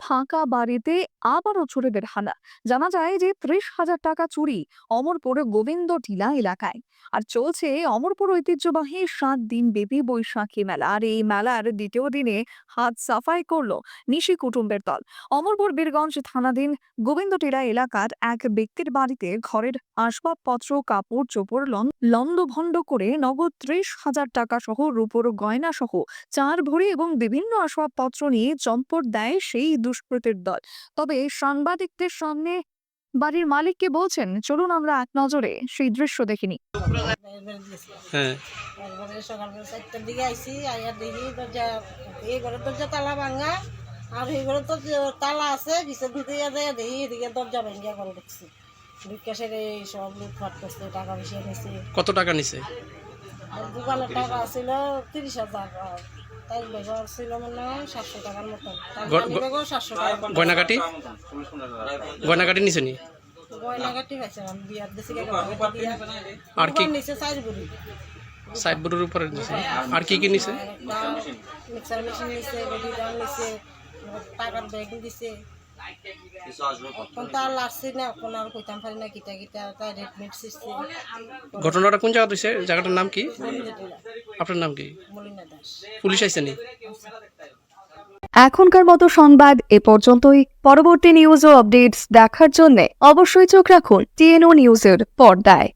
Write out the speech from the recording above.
ফাঁকা বাড়িতে আবারও চোরেদের হানা। জানা যায় যে, ত্রিশ হাজার টাকা চুরি অমরপুর গোবিন্দ টিলা এলাকায়। আর চলছে অমরপুর ঐতিহ্যবাহী সাত দিন ব্যাপী বৈশাখী মেলা। আর এই মেলার দ্বিতীয় দিনে হাত সাফাই করল নিশি কুটুম্বের দল। অমরপুর বীরগঞ্জ থানাধীন গোবিন্দটিলা এলাকার এক ব্যক্তির বাড়িতে ঘরের আসবাবপত্র, কাপড় চোপড় লণ্ডভণ্ড করে নগদ ত্রিশ হাজার টাকা সহ রূপোর গয়না সহ চার ভরি এবং বিভিন্ন আসবাবপত্র নিয়ে চম্পট দেয় সেই দুষ্কৃতের দল। তবে সাংবাদিকদের সামনে বাড়ির মালিককে বলছেন? চলুন আমরা এক নজরে সেই দৃশ্য দেখিনি হ্যাঁ। সকালবেলা চারটার দিকে আইসি আইয়া দেখি দরজা এই ঘরের দরজা তালা ভাঙা আর এই ঘরে তো তালা আছে পিছের দিকে যায় দেখি এদিকে দরজা ভাঙিয়া করে ঢুকছি বিকাশের এই সব লুটফাট করছে টাকা পয়সা নিছে। কত টাকা নিছে? আর দোকানের টাকা ছিল তিরিশ হাজার তাই বেগর ছিল মনে হয় সাতশো টাকার মতন। বেগর সাতশো টাকা। গয়নাকাটি গয়নাকাটি নিছে নি? গয়নাঘাটি পাইছে বিয়ার দিয়া আর কি? দুবার নিচে বুড়ি সাইড উপরে নিছে আর কি কি নিছে? মিক্সার মেশিন নিছে বেবি ডাল নিছে টাকার ব্যাগ দিছে এখন তো আর লাগছে না এখন আর কইতাম পারি না কিটা কিটা তাই রেডমেড সিস্টেম ঘটনাটা কোন জায়গা হইছে জায়গাটার নাম কি? আপনার নাম কি? মলিনা দাস। পুলিশ আইছে নি? এখনকার মতো সংবাদ এ পর্যন্তই। পরবর্তী নিউজ ও আপডেটস দেখার জন্য অবশ্যই চোখ রাখুন টিএনও নিউজের পর্দায়।